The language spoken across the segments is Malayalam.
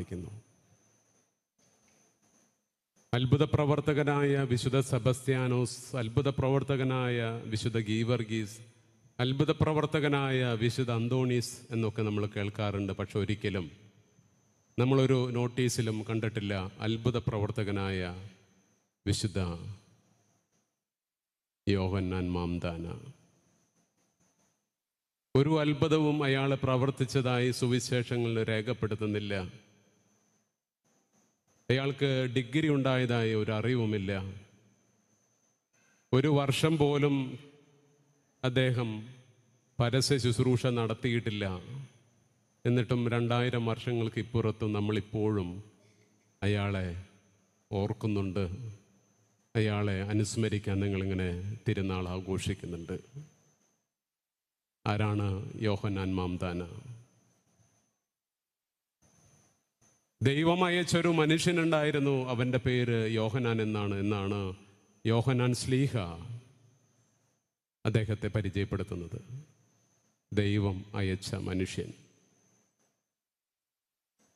പ്രാർത്ഥിക്കുന്നു. അത്ഭുത പ്രവർത്തകനായ വിശുദ്ധ സെബസ്ത്യാനോസ് അത്ഭുത പ്രവർത്തകനായ വിശുദ്ധ ഗീവർഗീസ് അത്ഭുത പ്രവർത്തകനായ വിശുദ്ധ അന്തോണീസ് എന്നൊക്കെ നമ്മൾ കേൾക്കാറുണ്ട്. പക്ഷെ ഒരിക്കലും നമ്മളൊരു നോട്ടീസിലും കണ്ടിട്ടില്ല അത്ഭുത പ്രവർത്തകനായ വിശുദ്ധ യോഹന്നാൻ മാംദാന. ഒരു അത്ഭുതവും അയാൾ പ്രവർത്തിച്ചതായി സുവിശേഷങ്ങളിൽ രേഖപ്പെടുത്തുന്നില്ല. അയാൾക്ക് ഡിഗ്രി ഉണ്ടായതായി ഒരു അറിവുമില്ല. ഒരു വർഷം പോലും അദ്ദേഹം പരസ്യ ശുശ്രൂഷ നടത്തിയിട്ടില്ല. എന്നിട്ടും രണ്ടായിരം വർഷങ്ങൾക്ക് ഇപ്പുറത്തും നമ്മളിപ്പോഴും അയാളെ ഓർക്കുന്നുണ്ട്. അയാളെ അനുസ്മരിക്കാൻ നിങ്ങളിങ്ങനെ തിരുനാൾ ആഘോഷിക്കുന്നുണ്ട്. ആരാണ് യോഹന്നാൻ മാംദാന? ദൈവം അയച്ചൊരു മനുഷ്യനുണ്ടായിരുന്നു. അവന്റെ പേര് യോഹനാൻ എന്നാണ്. എന്നാണ് യോഹനാൻ സ്ലീഹ അദ്ദേഹത്തെ പരിചയപ്പെടുത്തുന്നത്. ദൈവം അയച്ച മനുഷ്യൻ.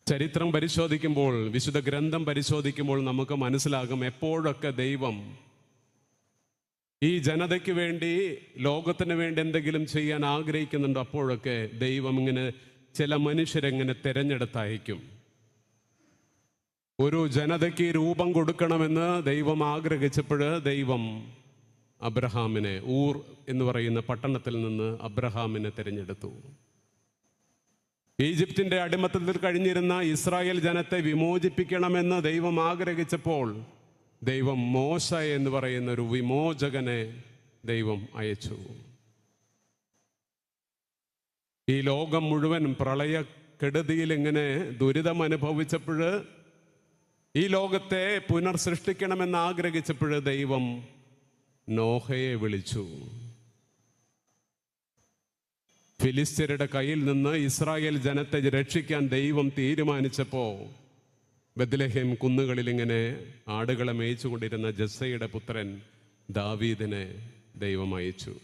ചരിത്രം പരിശോധിക്കുമ്പോൾ വിശുദ്ധ ഗ്രന്ഥം പരിശോധിക്കുമ്പോൾ നമുക്ക് മനസ്സിലാകും എപ്പോഴൊക്കെ ദൈവം ഈ ജനതയ്ക്ക് വേണ്ടി ലോകത്തിന് വേണ്ടി എന്തെങ്കിലും ചെയ്യാൻ ആഗ്രഹിക്കുന്നുണ്ടോ? അപ്പോഴൊക്കെ ദൈവം ഇങ്ങനെ ചില മനുഷ്യരെങ്ങനെ തിരഞ്ഞെടുത്തയക്കും. ഒരു ജനതയ്ക്ക് രൂപം കൊടുക്കണമെന്ന് ദൈവം ആഗ്രഹിച്ചപ്പോൾ ദൈവം അബ്രഹാമിനെ ഊർ എന്ന് പറയുന്ന പട്ടണത്തിൽ നിന്ന് അബ്രഹാമിനെ തിരഞ്ഞെടുത്തു. ഈജിപ്തിന്റെ അടിമത്തത്തിൽ കഴിഞ്ഞിരുന്ന ഇസ്രായേൽ ജനത്തെ വിമോചിപ്പിക്കണമെന്ന് ദൈവം ആഗ്രഹിച്ചപ്പോൾ ദൈവം മോശ എന്ന് പറയുന്ന ഒരു വിമോചകനെ ദൈവം അയച്ചു. ഈ ലോകം മുഴുവൻ പ്രളയ കെടുതിയിൽ ഇങ്ങനെ ദുരിതം അനുഭവിച്ചപ്പോൾ ഈ ലോകത്തെ പുനർസൃഷ്ടിക്കണമെന്ന് ആഗ്രഹിച്ചപ്പോൾ ദൈവം നോഹയെ വിളിച്ചു. ഫിലിസ്തീനയുടെ കയ്യിൽ നിന്ന് ഇസ്രായേൽ ജനത്തെ രക്ഷിക്കാൻ ദൈവം തീരുമാനിച്ചപ്പോൾ ബദ്ലഹേം കുന്നുകളിൽ ഇങ്ങനെ ആടുകളെ മേയിച്ചുകൊണ്ടിരുന്ന ജസ്സയുടെ പുത്രൻ ദാവീദിനെ ദൈവം അയച്ചു.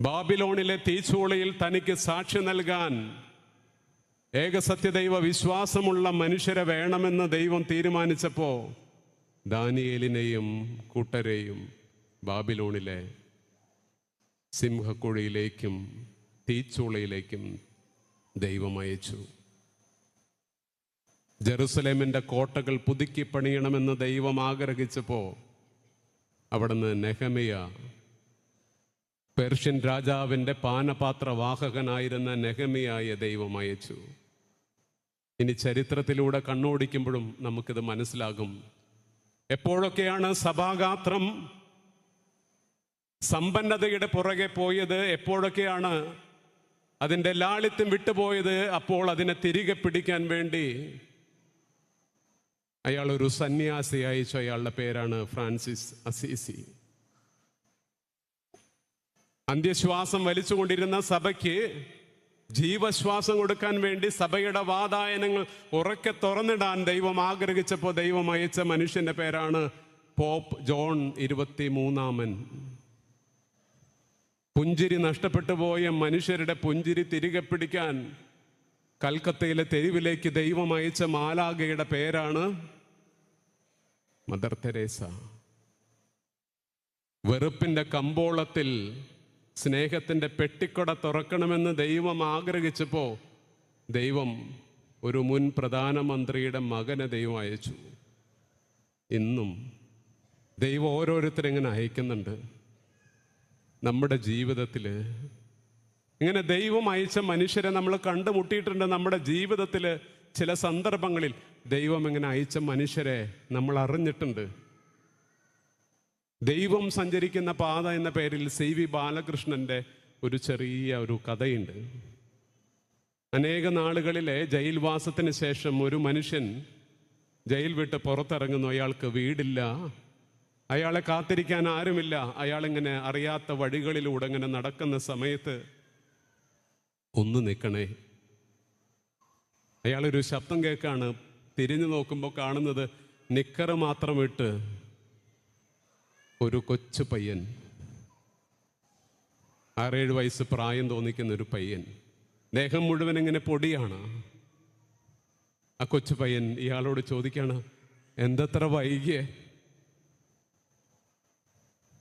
ബാബിലോണിലെ തീച്ചൂളയിൽ തനിക്ക് സാക്ഷി നൽകാൻ ഏകസത്യദൈവ വിശ്വാസമുള്ള മനുഷ്യരെ വേണമെന്ന് ദൈവം തീരുമാനിച്ചപ്പോൾ ദാനിയേലിനെയും കൂട്ടരെയും ബാബിലോണിലെ സിംഹക്കുഴിയിലേക്കും തീച്ചൂളയിലേക്കും ദൈവം അയച്ചു. ജെറുസലേമിന്റെ കോട്ടകൾ പുതുക്കി പണിയണമെന്ന് ദൈവം ആഗ്രഹിച്ചപ്പോൾ അവിടുന്ന് നെഹമിയ പേർഷ്യൻ രാജാവിന്റെ പാനപാത്ര വാഹകനായിരുന്ന നെഹമിയായ ദൈവം അയച്ചു. ഇനി ചരിത്രത്തിലൂടെ കണ്ണോടിക്കുമ്പോഴും നമുക്കിത് മനസ്സിലാകും. എപ്പോഴൊക്കെയാണ് സഭാഗാത്രം സമ്പന്നതയുടെ പുറകെ പോയത്? എപ്പോഴൊക്കെയാണ് അതിന്റെ ലാളിത്യം വിട്ടുപോയത്? അപ്പോൾ അതിനെ തിരികെ പിടിക്കാൻ വേണ്ടി അയാൾ ഒരു സന്യാസി അയച്ചു. അയാളുടെ പേരാണ് ഫ്രാൻസിസ് അസീസി. അന്ത്യശ്വാസം വലിച്ചുകൊണ്ടിരുന്ന സഭയ്ക്ക് ജീവശ്വാസം കൊടുക്കാൻ വേണ്ടി സഭയുടെ വാതായനങ്ങൾ ഉറക്കെ തുറന്നിടാൻ ദൈവം ആഗ്രഹിച്ചപ്പോൾ ദൈവം അയച്ച മനുഷ്യന്റെ പേരാണ് പോപ്പ് ജോൺ ഇരുപത്തി മൂന്നാമൻ പുഞ്ചിരി നഷ്ടപ്പെട്ടു പോയ മനുഷ്യരുടെ പുഞ്ചിരി തിരികെ പിടിക്കാൻ കൽക്കത്തയിലെ തെരുവിലേക്ക് ദൈവം അയച്ച മാലാഗയുടെ പേരാണ് മദർ തെരേസ. വെറുപ്പിന്റെ കമ്പോളത്തിൽ സ്നേഹത്തിന്റെ പെട്ടിക്കൊട തുറക്കണമെന്ന് ദൈവം ആഗ്രഹിച്ചപ്പോൾ ദൈവം ഒരു മുൻ പ്രധാനമന്ത്രിയുടെ മകനെ ദൈവം അയച്ചു. ഇന്നും ദൈവം ഓരോരുത്തരെങ്ങനെ അയക്കുന്നുണ്ട്. നമ്മുടെ ജീവിതത്തിൽ ഇങ്ങനെ ദൈവം അയച്ച മനുഷ്യരെ നമ്മൾ കണ്ടുമുട്ടിയിട്ടുണ്ട്. നമ്മുടെ ജീവിതത്തിൽ ചില സന്ദർഭങ്ങളിൽ ദൈവം ഇങ്ങനെ അയച്ച മനുഷ്യരെ നമ്മൾ അറിഞ്ഞിട്ടുണ്ട് ദൈവം സഞ്ചരിക്കുന്ന പാത എന്ന പേരിൽ സി വി ബാലകൃഷ്ണന്റെ ഒരു ചെറിയ ഒരു കഥയുണ്ട്. അനേക നാളുകളിലെ ജയിൽവാസത്തിന് ശേഷം ഒരു മനുഷ്യൻ ജയിൽ വിട്ട് പുറത്തിറങ്ങുന്നു. അയാൾക്ക് വീടില്ല. അയാളെ കാത്തിരിക്കാൻ ആരുമില്ല. അയാളിങ്ങനെ അറിയാത്ത വഴികളിലൂടെ ഇങ്ങനെ നടക്കുന്ന സമയത്ത് ഒന്ന് നിൽക്കണേ. അയാളൊരു ശബ്ദം കേൾക്കാണ്. തിരിഞ്ഞു നോക്കുമ്പോൾ കാണുന്നത് നിക്കറ് മാത്രം ഇട്ട് ഒരു കൊച്ചു പയ്യൻ. ആറേഴ് വയസ്സ് പ്രായം തോന്നിക്കുന്ന ഒരു പയ്യൻ. ദേഹം മുഴുവൻ ഇങ്ങനെ പൊടിയാണ്. ആ കൊച്ചു പയ്യൻ ഇയാളോട് ചോദിക്കാണ് എന്തത്ര വൈകിയെ?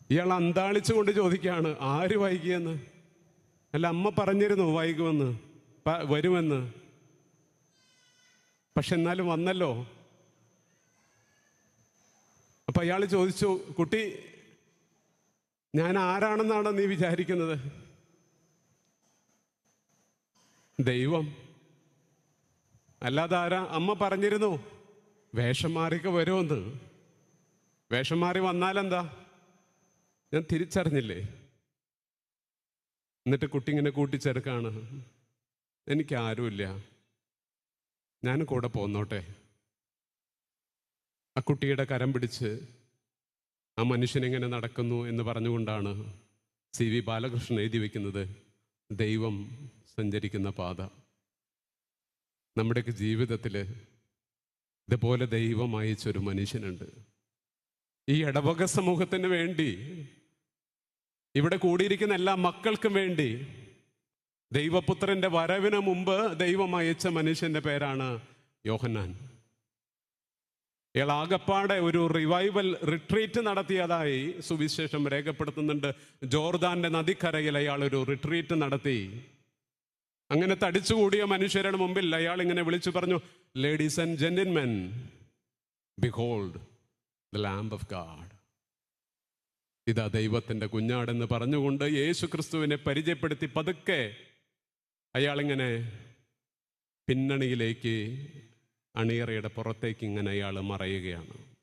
ഇയാൾ അന്താളിച്ചുകൊണ്ട് ചോദിക്കുകയാണ് ആര് വൈകിയെന്ന്? അല്ല അമ്മ പറഞ്ഞിരുന്നു വൈകുമെന്ന് വരുമെന്ന്. പക്ഷെ എന്നാലും വന്നല്ലോ. അപ്പൊ അയാൾ ചോദിച്ചു കുട്ടി ഞാൻ ആരാണെന്നാണ് നീ വിചാരിക്കുന്നത്? ദൈവം. അല്ലാതെ ആരാ? അമ്മ പറഞ്ഞിരുന്നു വേഷം മാറിയൊക്കെ വരുമെന്ന്. വേഷം മാറി വന്നാലെന്താ? ഞാൻ തിരിച്ചറിഞ്ഞില്ലേ? എന്നിട്ട് കുട്ടി ഇങ്ങനെ കൂട്ടിച്ചേർക്കാണ്. എനിക്ക് ആരുമില്ല ഞാൻ കൂടെ പോന്നോട്ടെ. ആ കുട്ടിയുടെ കരം പിടിച്ച് ആ മനുഷ്യൻ എങ്ങനെ നടക്കുന്നു എന്ന് പറഞ്ഞുകൊണ്ടാണ് സി വി ബാലകൃഷ്ണൻ എഴുതി വയ്ക്കുന്നത് ദൈവം സഞ്ചരിക്കുന്ന പാത. നമ്മുടെയൊക്കെ ജീവിതത്തിൽ ഇതുപോലെ ദൈവം അയച്ചൊരു മനുഷ്യനുണ്ട്. ഈ ഇടവക സമൂഹത്തിന് വേണ്ടി ഇവിടെ കൂടിയിരിക്കുന്ന എല്ലാ മക്കൾക്കും വേണ്ടി ദൈവപുത്രന്റെ വരവിന് മുമ്പ് ദൈവം അയച്ച മനുഷ്യന്റെ പേരാണ് യോഹന്നാൻ. ഇയാൾ ആകപ്പാടെ ഒരു റിവൈവൽ റിട്രീറ്റ് നടത്തിയതായി സുവിശേഷം രേഖപ്പെടുത്തുന്നുണ്ട്. ജോർദാന്റെ നദിക്കരയിൽ അയാൾ ഒരു റിട്രീറ്റ് നടത്തി. അങ്ങനെ തടിച്ചുകൂടിയ മനുഷ്യരുടെ മുമ്പിൽ അയാൾ ഇങ്ങനെ വിളിച്ചു പറഞ്ഞു ladies and gentlemen behold the lamb of God ഇതാ ദൈവത്തിന്റെ കുഞ്ഞാടെന്ന് പറഞ്ഞുകൊണ്ട് യേശു ക്രിസ്തുവിനെ പരിചയപ്പെടുത്തി പതുക്കെ അയാളിങ്ങനെ പിന്നണിയിലേക്ക് അണിയറയുടെ പുറത്തേക്ക് ഇങ്ങനെ അയാൾ മറയുകയാണ്.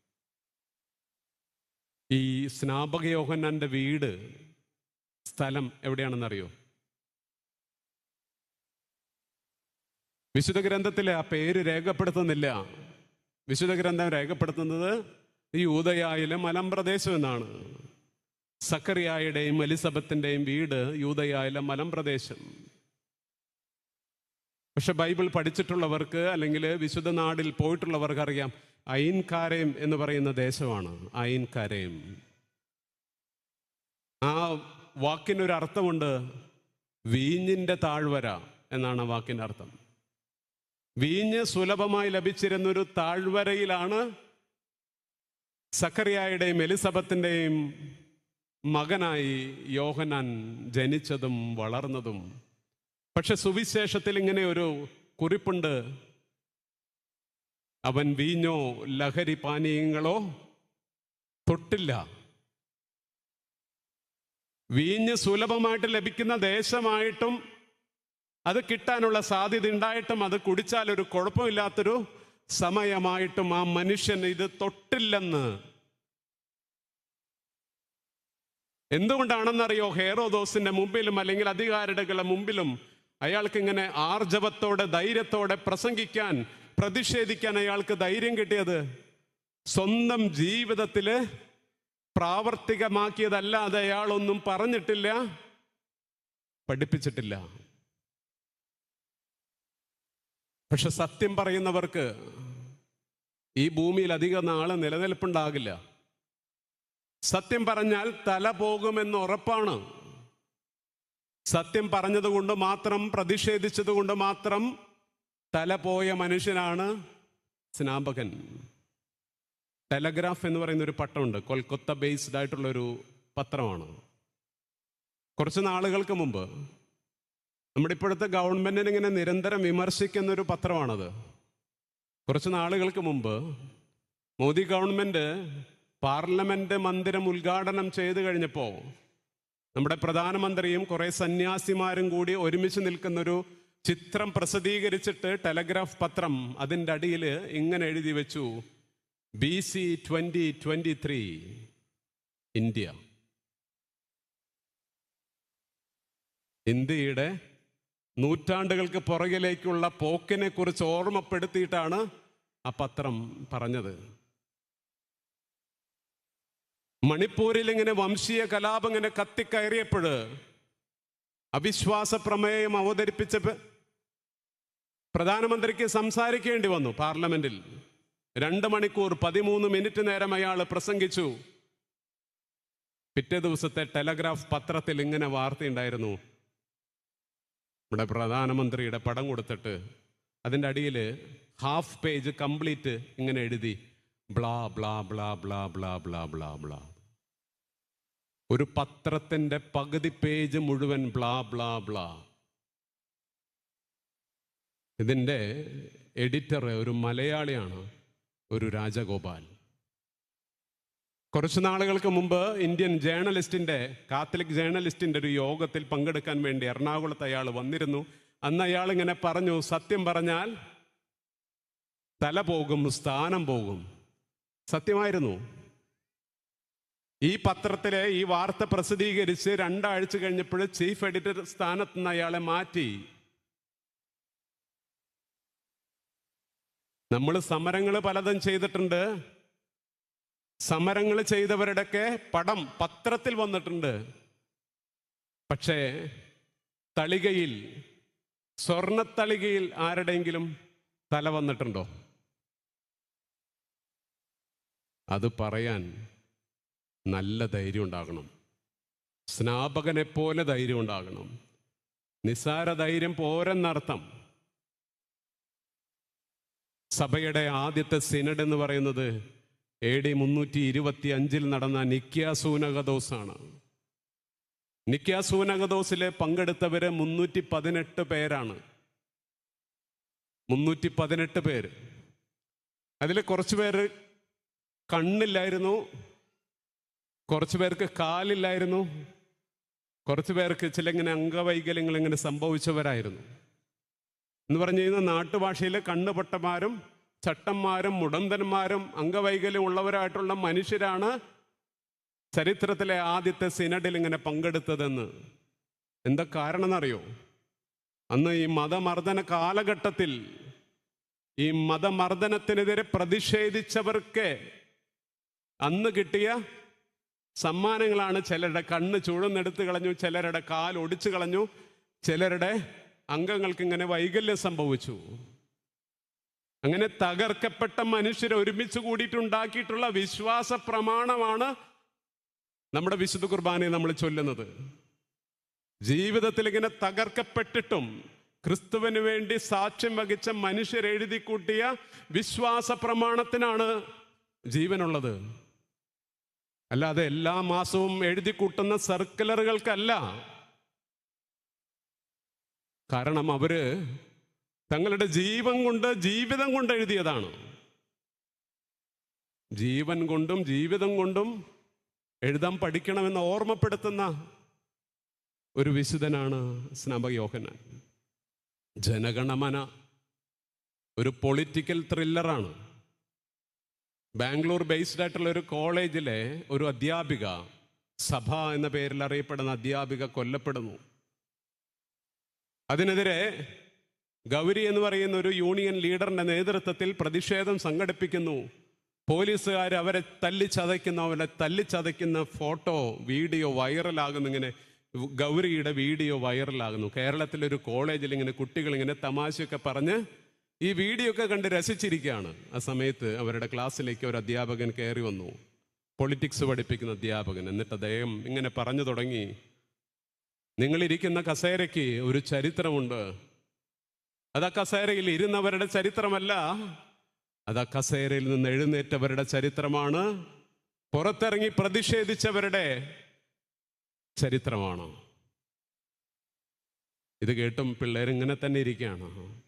ഈ സ്നാപക യോഹന്നാന്റെ വീട് സ്ഥലം എവിടെയാണെന്നറിയോ? വിശുദ്ധ ഗ്രന്ഥത്തിലെ ആ പേര് രേഖപ്പെടുത്തുന്നില്ല. വിശുദ്ധ ഗ്രന്ഥം രേഖപ്പെടുത്തുന്നത് ഈ യൂതയായിലെ മലമ്പ്രദേശം എന്നാണ്. സക്കറിയായുടെയും എലിസബത്തിന്റെയും വീട് യൂതയായിലെ മലമ്പ്രദേശം. പക്ഷെ ബൈബിൾ പഠിച്ചിട്ടുള്ളവർക്ക് അല്ലെങ്കിൽ വിശുദ്ധ നാടിൽ പോയിട്ടുള്ളവർക്ക് അറിയാം അയിൻകാരയം എന്ന് പറയുന്ന ദേശമാണ് അയിൻകാരയം ആ വാക്കിനൊരു അർത്ഥമുണ്ട് വീഞ്ഞിന്റെ താഴ്വര എന്നാണ് ആ വാക്കിന്റെ അർത്ഥം. വീഞ്ഞ് സുലഭമായി ലഭിച്ചിരുന്നൊരു താഴ്വരയിലാണ് സക്കറിയായുടെയും എലിസബത്തിന്റെയും മകനായി യോഹനാൻ ജനിച്ചതും വളർന്നതും. പക്ഷെ സുവിശേഷത്തിൽ ഇങ്ങനെ ഒരു കുറിപ്പുണ്ട്. അവൻ വീഞ്ഞോ ലഹരി പാനീയങ്ങളോ തൊട്ടില്ല. വീഞ്ഞ് സുലഭമായിട്ട് ലഭിക്കുന്ന ദേശമായിട്ടും അത് കിട്ടാനുള്ള സാധ്യത ഉണ്ടായിട്ടും അത് കുടിച്ചാൽ ഒരു കുഴപ്പമില്ലാത്തൊരു സമയമായിട്ടും ആ മനുഷ്യൻ ഇത് തൊട്ടില്ലെന്ന്. എന്തുകൊണ്ടാണെന്നറിയോ? ഹേറോദോസിന്റെ മുമ്പിലും അല്ലെങ്കിൽ അധികാരികളുടെ മുമ്പിലും അയാൾക്ക് ഇങ്ങനെ ആർജവത്തോടെ ധൈര്യത്തോടെ പ്രസംഗിക്കാൻ പ്രതിഷേധിക്കാൻ അയാൾക്ക് ധൈര്യം കിട്ടിയത്? സ്വന്തം ജീവിതത്തിൽ പ്രാവർത്തികമാക്കിയതല്ലാതെ അയാളൊന്നും പറഞ്ഞിട്ടില്ല പഠിപ്പിച്ചിട്ടില്ല. പക്ഷെ സത്യം പറയുന്നവർക്ക് ഈ ഭൂമിയിൽ അധികം നാളെ നിലനിൽപ്പുണ്ടാകില്ല. സത്യം പറഞ്ഞാൽ തല പോകുമെന്ന് ഉറപ്പാണ്. സത്യം പറഞ്ഞതുകൊണ്ട് മാത്രം പ്രതിഷേധിച്ചതുകൊണ്ട് മാത്രം തല പോയ മനുഷ്യനാണ് സ്നാപകൻ. ടെലഗ്രാഫ് എന്ന് പറയുന്ന ഒരു പട്ടമുണ്ട്. കൊൽക്കത്ത ബേസ്ഡ് ആയിട്ടുള്ള ഒരു പത്രമാണ്. കുറച്ച് നാളുകൾക്ക് മുമ്പ് നമ്മുടെ ഇപ്പോഴത്തെ ഗവൺമെന്റിനെ ഇങ്ങനെ നിരന്തരം വിമർശിക്കുന്ന ഒരു പത്രമാണത്. കുറച്ച് നാളുകൾക്ക് മുമ്പ് മോദി ഗവൺമെന്റ് പാർലമെന്റ് മന്ദിരം ഉദ്ഘാടനം ചെയ്തു കഴിഞ്ഞപ്പോൾ നമ്മുടെ പ്രധാനമന്ത്രിയും കുറെ സന്യാസിമാരും കൂടി ഒരുമിച്ച് നിൽക്കുന്നൊരു ചിത്രം പ്രസിദ്ധീകരിച്ചിട്ട് ടെലഗ്രാഫ് പത്രം അതിന്റെ അടിയിൽ ഇങ്ങനെ എഴുതി വെച്ചു. B C twenty twenty three India. ഇന്ത്യയുടെ നൂറ്റാണ്ടുകൾക്ക് പുറകിലേക്കുള്ള പോക്കിനെ കുറിച്ച് ഓർമ്മപ്പെടുത്തിയിട്ടാണ് ആ പത്രം പറഞ്ഞത്. മണിപ്പൂരിൽ ഇങ്ങനെ വംശീയ കലാപം ഇങ്ങനെ കത്തിക്കയറിയപ്പോൾ അവിശ്വാസ പ്രമേയം അവതരിപ്പിച്ച പ്രധാനമന്ത്രിക്ക് സംസാരിക്കേണ്ടി വന്നു പാർലമെന്റിൽ. രണ്ട് മണിക്കൂർ പതിമൂന്ന് മിനിറ്റ് നേരം അയാൾ പ്രസംഗിച്ചു. പിറ്റേ ദിവസത്തെ ടെലഗ്രാഫ് പത്രത്തിൽ ഇങ്ങനെ വാർത്തയുണ്ടായിരുന്നു. നമ്മുടെ പ്രധാനമന്ത്രിയുടെ പടം കൊടുത്തിട്ട് അതിന്റെ അടിയിൽ ഹാഫ് പേജ് കംപ്ലീറ്റ് ഇങ്ങനെ എഴുതി. Blah blah blah blah blah blah blah blah. ഒരു പത്രത്തിന്റെ പകുതി പേജ് മുഴുവൻ ബ്ലാ ബ്ലാ ബ്ലാ. ഇതിന്റെ എഡിറ്റർ ഒരു മലയാളിയാണ് ഒരു രാജഗോപാൽ. കുറച്ച് നാളുകൾക്ക് മുമ്പ് ഇന്ത്യൻ ജേർണലിസ്റ്റിന്റെ കാത്തലിക് ജേർണലിസ്റ്റിന്റെ ഒരു യോഗത്തിൽ പങ്കെടുക്കാൻ വേണ്ടി എറണാകുളത്ത് അയാൾ വന്നിരുന്നു. അന്ന് അയാൾ ഇങ്ങനെ പറഞ്ഞു സത്യം പറഞ്ഞാൽ തല പോകും സ്ഥാനം പോകും. സത്യമായിരുന്നു. ഈ പത്രത്തിലെ ഈ വാർത്ത പ്രസിദ്ധീകരിച്ച് രണ്ടാഴ്ച കഴിഞ്ഞപ്പോൾ ചീഫ് എഡിറ്റർ സ്ഥാനത്ത് നിന്ന് അയാളെ മാറ്റി. നമ്മൾ സമരങ്ങൾ പലതും ചെയ്തിട്ടുണ്ട്. സമരങ്ങൾ ചെയ്തവരുടെയൊക്കെ പടം പത്രത്തിൽ വന്നിട്ടുണ്ട്. പക്ഷേ തളികയിൽ സ്വർണത്തളികയിൽ ആരുടെയെങ്കിലും തല വന്നിട്ടുണ്ടോ? അത് പറയാൻ നല്ല ധൈര്യം ഉണ്ടാകണം. സ്നാപകനെ പോലെ ധൈര്യം ഉണ്ടാകണം. നിസാര ധൈര്യം പോരെന്നർത്ഥം. സഭയുടെ ആദ്യത്തെ സിനഡ് എന്ന് പറയുന്നത് എ ഡി മുന്നൂറ്റി ഇരുപത്തി അഞ്ചിൽ നടന്ന നിക്യാസൂനകദോസാണ്. നിക്യാസൂനകദോസിലെ പങ്കെടുത്തവര് മുന്നൂറ്റി പതിനെട്ട് പേരാണ്. മുന്നൂറ്റി പതിനെട്ട് പേര്. അതിൽ കുറച്ച് പേര് കണ്ണില്ലായിരുന്നു. കുറച്ചു പേർക്ക് കാലില്ലായിരുന്നു. കുറച്ചു പേർക്ക് ചില ഇങ്ങനെ അംഗവൈകല്യങ്ങൾ ഇങ്ങനെ സംഭവിച്ചവരായിരുന്നു. എന്ന് പറഞ്ഞു കഴിഞ്ഞാൽ നാട്ടുഭാഷയിൽ കണ്ണുപൊട്ടന്മാരും ചട്ടന്മാരും മുടന്തന്മാരും അംഗവൈകല്യം ഉള്ളവരായിട്ടുള്ള മനുഷ്യരാണ് ചരിത്രത്തിലെ ആദ്യത്തെ സിനഡിൽ ഇങ്ങനെ പങ്കെടുത്തതെന്ന്. എന്താ കാരണം എന്നറിയോ അന്ന് ഈ മതമർദ്ദന കാലഘട്ടത്തിൽ ഈ മതമർദ്ദനത്തിനെതിരെ പ്രതിഷേധിച്ചവർക്ക് അന്ന് കിട്ടിയ സമ്മാനങ്ങളാണ് ചിലരുടെ കണ്ണ് ചുഴന്നെടുത്ത് കളഞ്ഞു ചിലരുടെ കാൽ ഒടിച്ചു കളഞ്ഞു ചിലരുടെ അംഗങ്ങൾക്ക് ഇങ്ങനെ വൈകല്യം സംഭവിച്ചു. അങ്ങനെ തകർക്കപ്പെട്ട മനുഷ്യരെ ഒരുമിച്ച് കൂടിയിട്ടുണ്ടാക്കിയിട്ടുള്ള വിശ്വാസ പ്രമാണമാണ് നമ്മുടെ വിശുദ്ധ കുർബാനയെ നമ്മൾ ചൊല്ലുന്നത്. ജീവിതത്തിൽ ഇങ്ങനെ തകർക്കപ്പെട്ടിട്ടും ക്രിസ്തുവിന് വേണ്ടി സാക്ഷ്യം വഹിച്ച മനുഷ്യരെഴുതി കൂട്ടിയ വിശ്വാസ പ്രമാണത്തിനാണ് ജീവനുള്ളത്. അല്ലാതെ എല്ലാ മാസവും എഴുതി കൂട്ടുന്ന സർക്കുലറുകൾക്കല്ല. കാരണം അവർ തങ്ങളുടെ ജീവൻ കൊണ്ട് ജീവിതം കൊണ്ട് എഴുതിയതാണ്. ജീവൻ കൊണ്ടും ജീവിതം കൊണ്ടും എഴുതാൻ പഠിക്കണമെന്ന് ഓർമ്മപ്പെടുത്തുന്ന ഒരു വിശുദ്ധനാണ് സ്നാപക സ്നാപയോഹനാൻ ജനഗണമന ഒരു പൊളിറ്റിക്കൽ ത്രില്ലറാണ്. ബാംഗ്ലൂർ ബേസ്ഡ് ആയിട്ടുള്ള ഒരു കോളേജിലെ ഒരു അധ്യാപിക സഭ എന്ന പേരിൽ അറിയപ്പെടുന്ന അധ്യാപിക കൊല്ലപ്പെടുന്നു. അതിനെതിരെ ഗൗരി എന്ന് പറയുന്ന ഒരു യൂണിയൻ ലീഡറിന്റെ നേതൃത്വത്തിൽ പ്രതിഷേധം സംഘടിപ്പിക്കുന്നു. പോലീസുകാർ അവരെ തല്ലിച്ചതയ്ക്കുന്ന അവരെ തല്ലിച്ചതയ്ക്കുന്ന ഫോട്ടോ വീഡിയോ വൈറലാകുന്നു. ഇങ്ങനെ ഗൗരിയുടെ വീഡിയോ വൈറലാകുന്നു. കേരളത്തിലൊരു കോളേജിൽ ഇങ്ങനെ കുട്ടികൾ ഇങ്ങനെ തമാശയൊക്കെ പറഞ്ഞ് ഈ വീഡിയോ ഒക്കെ കണ്ട് രസിച്ചിരിക്കുകയാണ്. ആ സമയത്ത് അവരുടെ ക്ലാസ്സിലേക്ക് ഒരു അധ്യാപകൻ കയറി വന്നു. പൊളിറ്റിക്സ് പഠിപ്പിക്കുന്ന അധ്യാപകൻ. എന്നിട്ട് അദ്ദേഹം ഇങ്ങനെ പറഞ്ഞു തുടങ്ങി. നിങ്ങളിരിക്കുന്ന കസേരയ്ക്ക് ഒരു ചരിത്രമുണ്ട്. അത് ആ കസേരയിൽ ഇരുന്നവരുടെ ചരിത്രമല്ല. അത് ആ കസേരയിൽ നിന്ന് എഴുന്നേറ്റവരുടെ ചരിത്രമാണ്. പുറത്തിറങ്ങി പ്രതിഷേധിച്ചവരുടെ ചരിത്രമാണ്. ഇത് കേട്ടും പിള്ളേരിങ്ങനെ തന്നെ ഇരിക്കുകയാണ്.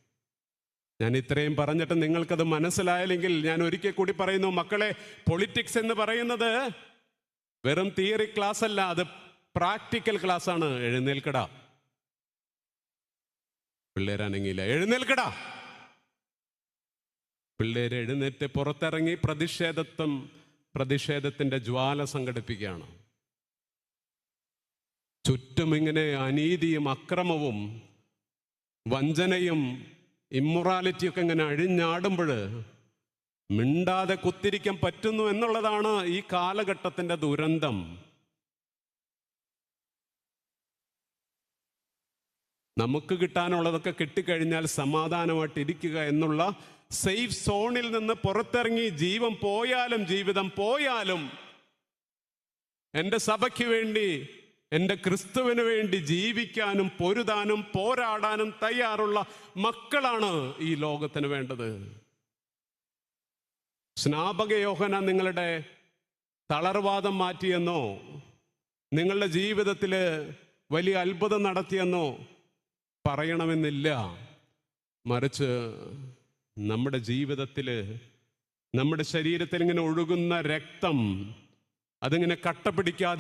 ഞാൻ ഇത്രയും പറഞ്ഞിട്ട് നിങ്ങൾക്കത് മനസ്സിലായില്ലെങ്കിൽ ഞാൻ ഒരിക്കൽ കൂടി പറയുന്നു മക്കളെ പൊളിറ്റിക്സ് എന്ന് പറയുന്നത് വെറും തിയറി ക്ലാസ് അല്ല അത് പ്രാക്ടിക്കൽ ക്ലാസ് ആണ്. എഴുന്നേൽക്കട. പിള്ളേരാണെങ്കില എഴുന്നേൽക്കട. പിള്ളേരെ എഴുന്നേറ്റ് പുറത്തിറങ്ങി പ്രതിഷേധത്വം പ്രതിഷേധത്തിന്റെ ജ്വാല സംഘടിപ്പിക്കുകയാണ്. ചുറ്റും ഇങ്ങനെ അനീതിയും അക്രമവും വഞ്ചനയും ഇമ്മൊറാലിറ്റിയൊക്കെ ഇങ്ങനെ അഴിഞ്ഞാടുമ്പോൾ മിണ്ടാതെ കുത്തിരിക്കാൻ പറ്റുന്നു എന്നുള്ളതാണ് ഈ കാലഘട്ടത്തിന്റെ ദുരന്തം. നമുക്ക് കിട്ടാനുള്ളതൊക്കെ കിട്ടിക്കഴിഞ്ഞാൽ സമാധാനമായിട്ട് ഇരിക്കുക എന്നുള്ള സേഫ് സോണിൽ നിന്ന് പുറത്തിറങ്ങി ജീവൻ പോയാലും ജീവിതം പോയാലും എന്റെ സഭയ്ക്ക് വേണ്ടി എന്റെ ക്രിസ്തുവിന് വേണ്ടി ജീവിക്കാനും പൊരുതാനും പോരാടാനും തയ്യാറുള്ള മക്കളാണ് ഈ ലോകത്തിന് വേണ്ടത്. സ്നാപക യോഹന നിങ്ങളുടെ തളർവാദം മാറ്റിയെന്നോ നിങ്ങളുടെ ജീവിതത്തിൽ വലിയ അത്ഭുതം നടത്തിയെന്നോ പറയണമെന്നില്ല. മറിച്ച് നമ്മുടെ ജീവിതത്തിൽ നമ്മുടെ ശരീരത്തിൽ ഇങ്ങനെ ഒഴുകുന്ന രക്തം അതിങ്ങനെ കട്ട പിടിക്കാതെ